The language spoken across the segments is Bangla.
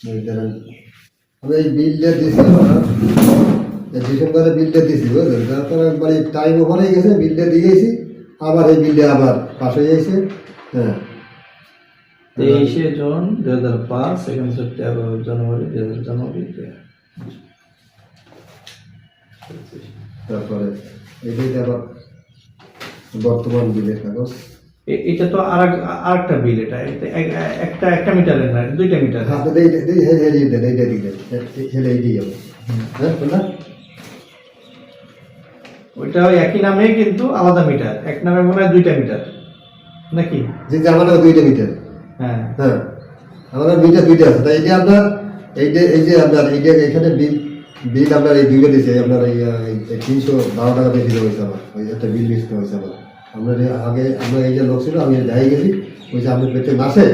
আমি এই বিলটা এই ডিসেম্বরে বিলটা দিয়েছি বুঝলেন তারপরে একবার টাইম হয়ে গেছে বিলটা দিয়েছি আবার এই বিলটা আবার পাশ হয়ে গেছে হ্যাঁ তেইশে জুন দুই হাজার পাঁচ সেকেন্ড সেপ্টেম্বর জানুয়ারি দুই হাজার জানুয়ারি তারপরে এটাই আবার বর্তমান বিলের কাগজ এটা তো আর আরেকটা বিল এটা এটা একটা একটা মিটারের না দুইটা মিটার। হেলে দেন এইটা দিয়ে দেন হেলে দিয়ে যাব হ্যাঁ ওইটা ওই একই নামে কিন্তু আলাদা মিটার এক নামে মনে হয় দুইটা মিটার নাকি? যে আমাদের দুইটা মিটার। হ্যাঁ। হ্যাঁ আমাদের মিটার দুইটা আছে। তাই এইটা আপনার এইটা এই যে আপনার এইটা এখানে বিল বিল আপনার এই দুইটা দিয়েছে আপনার এই তিনশো বারো টাকা দিয়ে দিতে হয়েছে আমার ওই একটা বিল লিখতে হয়েছে আমার। আমরা আগে আমরা এই যে লোক ছিল আমি যাই গেছি ওই যে আপনি পেতে মাসে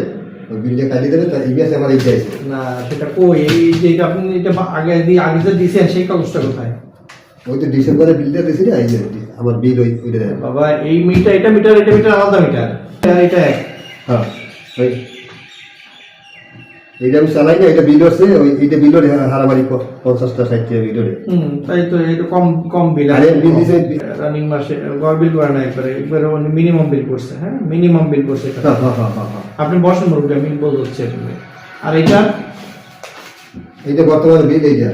ওই বিলটা কাটিয়ে দেবে তার আমার এই না সেটা কো এই যে এটা আপনি এটা আগে দিয়ে আগে যে দিয়েছেন সেই কাগজটা কোথায়? ওই তো ডিসেম্বরে বিলটা দিয়েছি না এই যে আমার বিল ওই ওইটা দেয়। বাবা এই মিটার এটা মিটার এটা মিটার আলাদা মিটার। এটা- এটা এক। হ্যাঁ ওই এইটা আমি চালাই না এটা বিল হচ্ছে ওই এইটা বিল হারাবাড়ি পঞ্চাশটা ষাটটা বিল ওরে হুম তাই তো এটা কম কম বিল আরে বিল দিছে রানিং মাসে গড় বিল করে না একবারে একবারে মিনিমাম বিল করছে হ্যাঁ? মিনিমাম বিল করছে এটা। আপনি বসেন মুরব্বী আমি বল হচ্ছে আর এটা এইটা বর্তমানে বিল এইটা।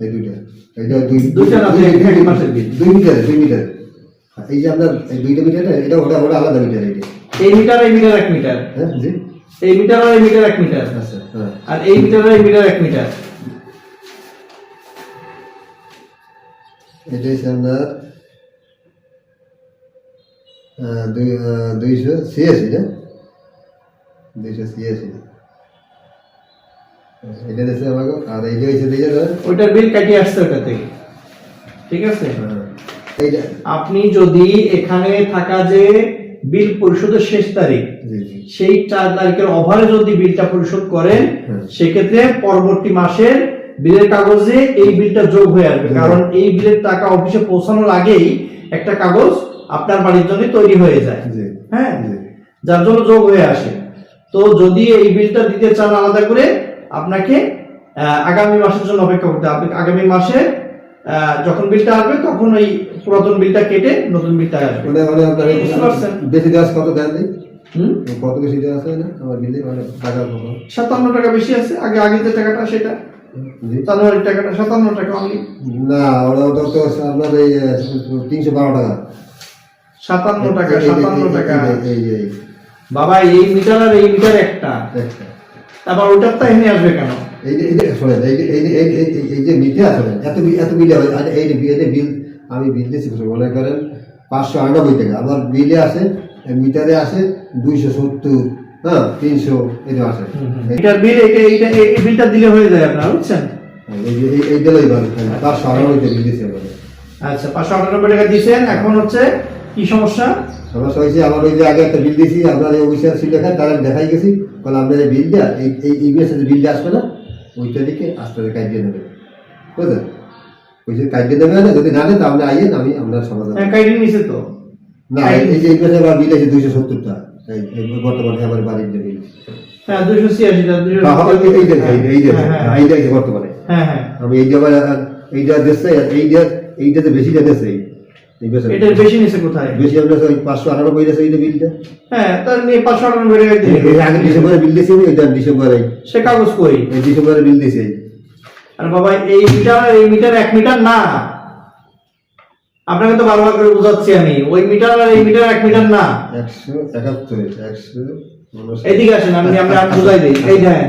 এই দুইটা। এইটা দুই দুইটা না, দুই- মাসের বিল। দুই মিটার দুই মিটার। এই যে আপনার দুইটা মিটার এটা ওটা ওটা আলাদা মিটার এইটা। এই মিটার এই মিটার এক মিটার। হ্যাঁ জি। এই মিটার আর এই মিটার এক মিটার হ্যাঁ আর এই মিটার আর এই মিটার এক মিটার। এটা হচ্ছে আপনার দুইশো ছিয়াশি না? দুইশো ছিয়াশি। এটা আমাকে আর দিয়ে যাবে ওইটার বিল কাটিয়ে আসছে ওটা থেকে। ঠিক আছে? এইটা। আপনি যদি এখানে থাকা যে বিল পরিশোধের শেষ তারিখ। সেই চার তারিখের ওভারে যদি বিলটা পরিশোধ করেন সেক্ষেত্রে পরবর্তী মাসের বিলের কাগজে এই বিলটা যোগ হয়ে আসবে। কারণ এই বিলের টাকা অফিসে পৌঁছানোর আগেই একটা কাগজ আপনার বাড়ির জন্য তৈরি হয়ে যায়। হ্যাঁ? যার জন্য যোগ হয়ে আসে। তো যদি এই বিলটা দিতে চান আলাদা করে আপনাকে আগামী মাসের জন্য অপেক্ষা করতে হবে। আগামী মাসে যখন বিলটা আসবে তখন ওই পুরাতন বিলটা কেটে নতুন বিলটা আসবে। মানে মানে? বেশি দেওয়া কত দেন কত বেশি দেওয়া আছে না আমার বিলে মানে টাকা সাতান্ন টাকা বেশি আছে। আগে আগে যে টাকাটা সেটা। জানুয়ারির টাকাটা সাতান্ন টাকা অনলি। না ওটা ওটা তো আপনার এই তিনশো বারো টাকা। সাতান্ন টাকা সাতান্ন টাকা। বাবা এই মিটার আর এই মিটার একটা। তারপর ওটার তো এখানে আসবে কেন? এই যে এই যে শোনেন এই যে এই যে এই এই- যে এত এত বিলে হয় আর এই বিল আমি বিল দিচ্ছি মনে করেন পাঁচশো আটানব্বই টাকা আমার বিলে আসে মিটারে আসে দুইশো সত্তর হ্যাঁ তিনশো এটা আসে। এটার বিল এটা এইটা এই বিলটা দিলে হয়ে যায় আপনার বুঝছেন? এই যে এই- এই দিলেই ভালো পাঁচশো আটানব্বই টাকা বিল আমার। আচ্ছা পাঁচশো আটানব্বই টাকা দিয়েছেন এখন হচ্ছে কি সমস্যা? সমস্যা হয়েছে আমার ওই যে আগে একটা বিল দিয়েছি আপনার এই অফিসিয়াল ছিল লেখা তারা দেখাই গেছি বলে আপনার এই এই বিলটা আসবে না? ওইটা দিকে আস্তে আস্তে কাটিয়ে নেবে বুঝলেন? ওই যে কাটিয়ে দেবে না যদি না তাহলে আইয়েন আমি আপনার সমাধান হ্যাঁ নিছে তো। না এই- যে এই আমার বিল আছে দুইশো সত্তরটা। বর্তমানে আমার বাড়ির বিল। হ্যাঁ দুইশো ছিয়াশিটা হ্যাঁ, এই- যে এই যে- এই যে হ্যাঁ, হ্যাঁ, বর্তমানে। হ্যাঁ হ্যাঁ। আমি এই যে আবার এইটা আর এইটা এইটাতে বেশি মাসে এটার বেশি নিছে কোথায়? বেশি আপনার ওই পাঁচশো আটানব্বই আছে এই বিলটা। হ্যাঁ তার নিয়ে পাঁচশো আটানব্বই এই আগে ডিসেম্বরে বিল দিয়েছি এটা ডিসেম্বরে। সে কাগজ কই? ডিসেম্বরে বিল দিয়েছি আর বাবা এই মিটার এই মিটার এক মিটার না। আপনাকে তো বারবার করে বোঝাচ্ছি আমি। ওই মিটার আর এই মিটার এক মিটার না। একশো একাত্তর একশো এদিকে আসেন আমি আমি বুঝাই দিই। এই হ্যাঁ।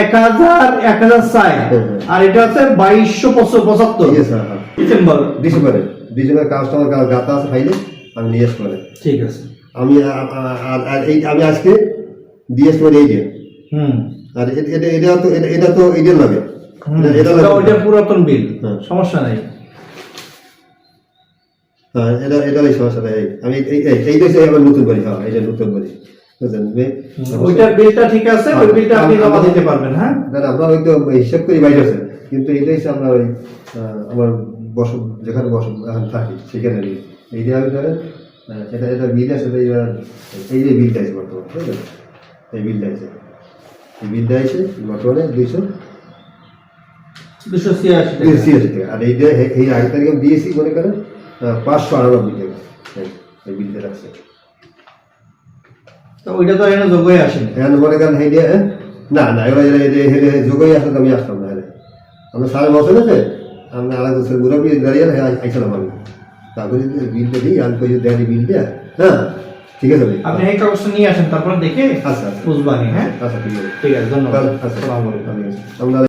এক হাজার এক হাজার ষাট। হ্যাঁ, হ্যাঁ। আর এটা হচ্ছে বাইশশো পঁচাত্তর। ডিসেম্বর। ডিসেম্বরে। ডিসেম্বরে কাস্টমার গাতা আছে ফাইলে আমি নিয়ে পারে ঠিক আছে। আমি আর এই আমি আজকে দিয়ে পারি এই যে। হুম। আর এটা এটা তো এটা তো লাগে। এটা- ওইটা পুরাতন বিল হ্যাঁ। সমস্যা নাই। হ্যাঁ এটা এটারই সমস্যা নেই। আমি এই দেশে আমার নতুন বাড়ি হ্যাঁ এটা নতুন বাড়ি ওইটার বিলটা ঠিক আছে ওই হ্যাঁ, বিলটা আপনি আমি- জমা দিতে পারবেন হ্যাঁ? না, আমরা হয়তো হিসাব করি বাইরে আছে। কিন্তু এটাই আমরা ওই আমার বস যেখানে বস এখন থাকি সেখানে নিই এই যে আমি ধরেন এটা এটা বিল আছে এই যে বিলটা আছে বর্তমান বুঝলেন এই বিলটা আছে। এই বিলটা আছে বর্তমানে দুইশো দুশো ছিয়াশি ছিয়াশি টাকা। আর এইটা এই- এই আগে তারিখে দিয়েছি মনে করেন পাঁচশো আটানব্বই টাকা। এই- বিলটা রাখছে। তো ওইটা তো এখানে যোগই আসেনি। এখন মনে করেন এই যে? না না এবার যোগই আসলে আমি আসতাম না। আমরা সাড়ে বছর আছে আমরা আড়াই বছর মুরব্বী দাঁড়িয়ে আইসালাম আমি তারপরে যে বিলটা দিই আমি কই যে দেয় বিলটা হ্যাঁ ঠিক আছে ভাই আপনি এই কাগজটা নিয়ে আসেন তারপর দেখে আচ্ছা আচ্ছা বুঝবানি হ্যাঁ আচ্ছা ঠিক আছে ঠিক আছে ধন্যবাদ আচ্ছা আসসালামু আলাইকুম আমরা